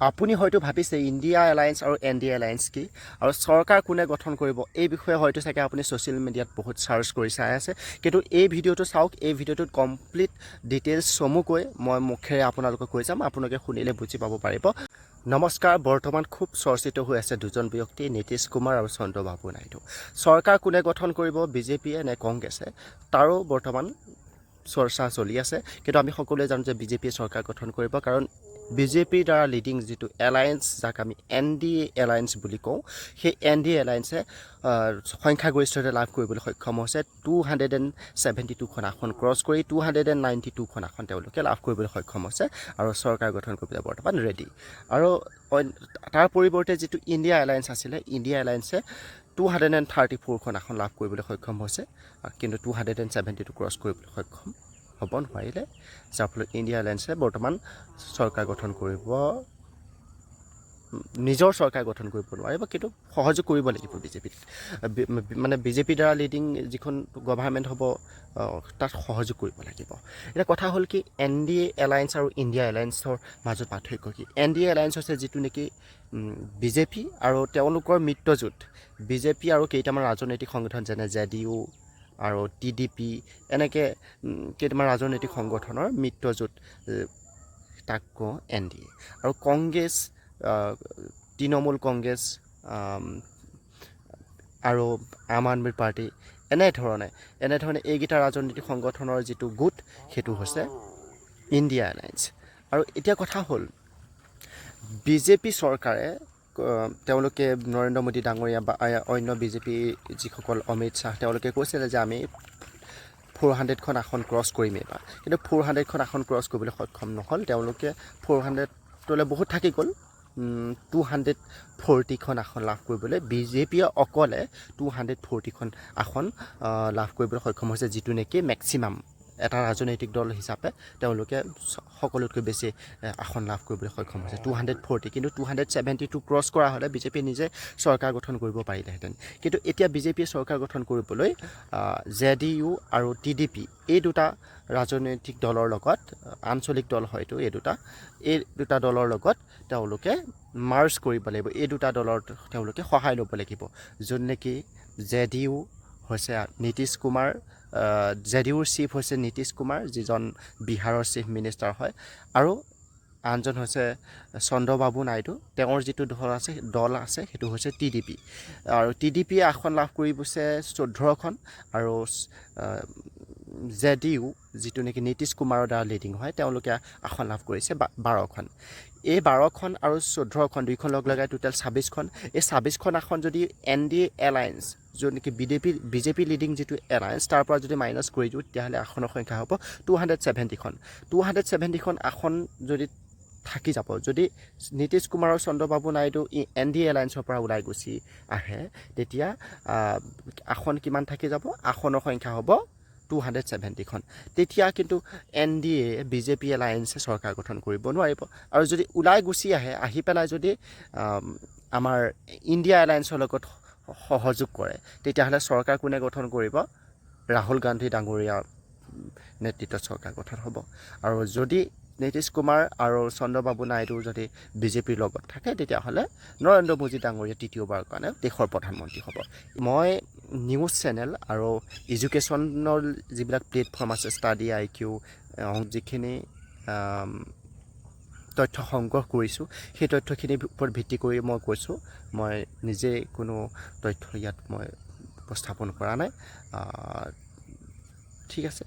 আপুনি হয়তো ভাবিছে ইণ্ডিয়া এলায়েন্স আৰু এন ডি এলায়েন্স কি? আৰু চৰকাৰ কোনে গঠন কৰিব? এই বিষয়ে হয়তো চাগে আপুনি ছ'চিয়েল মিডিয়াত বহুত চাৰ্চ কৰি চাই আছে। কিন্তু এই ভিডিঅ'টো চাওক এই ভিডিঅ'টোত কমপ্লিট ডিটেইলছ চমুকৈ মই মুখেৰে আপোনালোকক কৈ যাম আপোনালোকে শুনিলে বুজি পাব পাৰিব। নমস্কাৰ বৰ্তমান খুব চৰ্চিত হৈ আছে দুজন ব্যক্তি নীতিশ কুমাৰ আৰু চন্দ্ৰবাবু নাইডু। চৰকাৰ কোনে গঠন কৰিব বিজেপিয়ে নে কংগ্ৰেছে? তাৰো বৰ্তমান চৰ্চা চলি আছে। কিন্তু আমি সকলোৱে জানো যে বিজেপিয়ে চৰকাৰ গঠন কৰিব কাৰণ বিজেপিৰ দ্বাৰা লিডিং যিটো এলায়েন্স যাক আমি এন ডি এ এলায়েন্স বুলি কওঁ সেই এন ডি এ এলায়েন্সে সংখ্যাগৰিষ্ঠতা লাভ কৰিবলৈ সক্ষম হৈছে। টু হাণ্ড্ৰেড এণ্ড ছেভেণ্টি টুখন আসন ক্ৰছ কৰি টু হাণ্ড্ৰেড এণ্ড নাইণ্টি টুখন আসন তেওঁলোকে লাভ কৰিবলৈ সক্ষম হৈছে আৰু চৰকাৰ গঠন কৰিবলৈ বৰ্তমান ৰেডি আৰু তাৰ পৰিৱৰ্তে যিটো ইণ্ডিয়া এলায়েন্স আছিলে ইণ্ডিয়া এলায়েন্সে টু হাণ্ড্ৰেড এণ্ড থাৰ্টি ফ'ৰখন আসন লাভ কৰিবলৈ সক্ষম হৈছে কিন্তু two hundred and seventy two cross কৰিবলৈ সক্ষম হ'ব নোৱাৰিলে। যাৰ ফলত ইণ্ডিয়া এলায়েন্সে বৰ্তমান চৰকাৰ গঠন কৰিব নিজৰ চৰকাৰ গঠন কৰিব নোৱাৰিব কিন্তু সহযোগ কৰিব লাগিব বিজেপিত। মানে বিজেপিৰ দ্বাৰা লিডিং যিখন গভাৰ্মেণ্ট হ'ব তাত সহযোগ কৰিব লাগিব। এতিয়া কথা হ'ল কি এন ডি এলায়েন্স আৰু ইণ্ডিয়া এলায়েন্সৰ মাজত পাৰ্থক্য কি? এন ডি এলায়েন্স হৈছে যিটো নেকি বিজেপি আৰু তেওঁলোকৰ মিত্ৰজোঁট। বিজেপি আৰু কেইটামান ৰাজনৈতিক সংগঠন যেনে জে ডি ইউ আৰু টি ডি পি এনেকৈ কেইটামান ৰাজনৈতিক সংগঠনৰ মিত্ৰজোঁট তাক কওঁ এন ডি এ। আৰু কংগ্ৰেছ তৃণমূল কংগ্ৰেছ আৰু আম আদমি পাৰ্টি এনেধৰণে এনেধৰণে এইকেইটা ৰাজনৈতিক সংগঠনৰ যিটো গোট সেইটো হৈছে ইণ্ডিয়া এলায়েন্স। আৰু এতিয়া কথা হ'ল বিজেপি চৰকাৰে তেওঁলোকে নৰেন্দ্ৰ মোদী ডাঙৰীয়া বা অন্য বিজেপি যিসকল অমিত শ্বাহ তেওঁলোকে কৈছিলে যে আমি ফ'ৰ হাণ্ড্ৰেডখন আসন ক্ৰছ কৰিম এইবাৰ কিন্তু ফ'ৰ হাণ্ড্ৰেডখন আসন ক্ৰছ কৰিবলৈ সক্ষম নহ'ল। তেওঁলোকে ফ'ৰ হাণ্ড্ৰেডলৈ বহুত থাকি গ'ল। টু হাণ্ড্ৰেড ফৰ্টিখন আসন লাভ কৰিবলৈ। বিজেপিয়ে অকলে টু হাণ্ড্ৰেড ফৰ্টিখন আসন লাভ কৰিবলৈ সক্ষম হৈছে যিটো নেকি মেক্সিমাম এটা ৰাজনৈতিক দল হিচাপে তেওঁলোকে সকলোতকৈ বেছি আসন লাভ কৰিবলৈ সক্ষম হৈছে। টু হাণ্ড্ৰেড ফৰ্টি কিন্তু two hundred seventy two cross কৰা হ'লে বিজেপিয়ে নিজে চৰকাৰ গঠন কৰিব পাৰিলেহেঁতেন। কিন্তু এতিয়া বিজেপিয়ে চৰকাৰ গঠন কৰিবলৈ জে ডি ইউ আৰু টি ডি পি এই দুটা ৰাজনৈতিক দলৰ লগত আঞ্চলিক দল হয়তো এই দুটা এই দুটা দলৰ লগত তেওঁলোকে মাৰ্চ কৰিব লাগিব। এই দুটা দলৰ তেওঁলোকে সহায় ল'ব লাগিব। যোন নেকি জে ডি ইউ হৈছে নীতিশ কুমাৰ জে ডি ইউৰ চিফ হৈছে নীতিশ কুমাৰ যিজন বিহাৰৰ চিফ মিনিষ্টাৰ হয়। আৰু আনজন হৈছে চন্দ্ৰবাবু নাইডু। তেওঁৰ যিটো দল আছে দল আছে সেইটো হৈছে টি ডি পি। আৰু টি ডি পিয়ে আসন লাভ কৰিছে চৈধ্যখন। আৰু জে ডি ইউ যিটো নেকি নীতিশ কুমাৰৰ দ্বাৰা লিডিং হয় তেওঁলোকে আসন লাভ কৰিছে বাৰখন। এই বাৰখন আৰু চৈধ্যখন দুইখন লগ লগাই টোটেল ছাব্বিছখন এই ছাব্বিছখন আসন যদি এন ডি এলায়েন্স য'ত নেকি বিজেপি বিজেপি লিডিং যিটো এলায়েন্স তাৰ পৰা যদি মাইনাছ কৰি দিওঁ তেতিয়াহ'লে আসনৰ সংখ্যা হ'ব টু হাণ্ড্ৰেড ছেভেণ্টিখন টু হাণ্ড্ৰেড ছেভেণ্টিখন আসন যদি থাকি যাব যদি নীতিশ কুমাৰ আৰু চন্দ্ৰবাবু নাইডু ই- এন ডি এলায়েন্সৰ পৰা ওলাই গুচি আহে তেতিয়া আসন কিমান থাকি যাব? আসনৰ সংখ্যা হ'ব টু হাণ্ড্ৰেড ছেভেণ্টিখন তেতিয়া কিন্তু এন ডি এ বিজেপি এলায়েন্সে চৰকাৰ গঠন কৰিব নোৱাৰিব। আৰু যদি ওলাই গুচি আহে আহি পেলাই যদি আম, আমাৰ ইণ্ডিয়া এলায়েন্সৰ লগত সহযোগ কৰে তেতিয়াহ'লে চৰকাৰ কোনে গঠন কৰিব? ৰাহুল গান্ধী ডাঙৰীয়াৰ নেতৃত্বত চৰকাৰ গঠন হ'ব। আৰু যদি নীতিশ কুমাৰ আৰু চন্দ্ৰবাবু নাইডু যদি বিজেপিৰ লগত থাকে তেতিয়াহ'লে নৰেন্দ্ৰ মোদী ডাঙৰীয়া তৃতীয়বাৰৰ কাৰণে দেশৰ প্ৰধানমন্ত্ৰী হ'ব। মই নিউজ চেনেল আৰু এডুকেশ্যনৰ যিবিলাক প্লেটফৰ্ম আছে ষ্টাডি আই কিউ যিখিনি তথ্য সংগ্ৰহ কৰিছোঁ সেই তথ্যখিনিৰ ওপৰত ভিত্তি কৰি মই কৈছোঁ। মই নিজে কোনো তথ্য ইয়াত মই উপস্থাপন কৰা নাই। ঠিক আছে